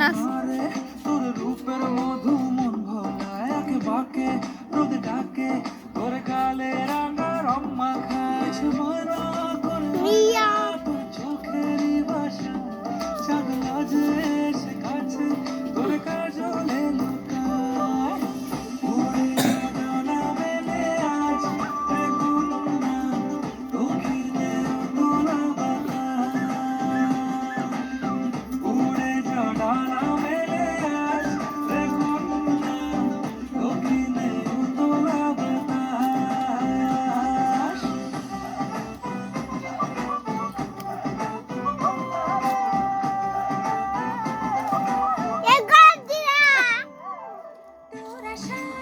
নাচ। তোর রূপের মধু মন ভোলায় আকে বাকে রোদ ডাকে তোর গালে 是